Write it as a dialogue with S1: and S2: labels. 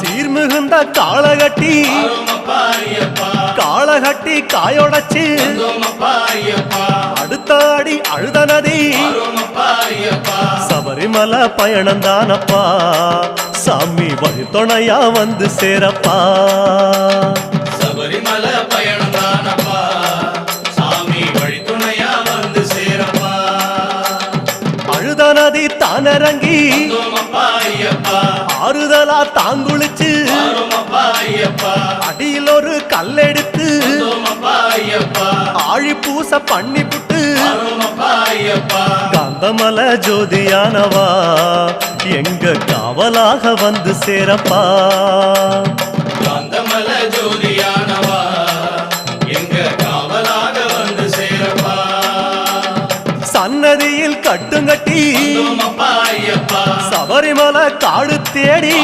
S1: சீர்மிகுந்த காளகட்டி காளகட்டி காயொடச்சு. அடுத்த அடி அழுத நதி. சபரிமலை பயணம் தானப்பா. சாமி வழித்துணையா வந்து சேரப்பா.
S2: சபரிமலை பயணம் தானப்பா. சாமி வழித்துணையா வந்து சேரப்பா.
S1: அழுத நதி தானிறங்கி. ஆறுதலா தாங்குளிச்சு. அடியில் ஒரு கல்லெடுத்து ஆழி பூச பண்ணி புட்டு. காந்தமல ஜோதியானவா எங்க காவலாக வந்து சேரப்பா.
S2: காந்தமல ஜோதியானவா எங்க காவலாக வந்து சேரப்பா.
S1: சன்னதியில் கட்டுங்கட்டி சபரிமலை காடு தேடி.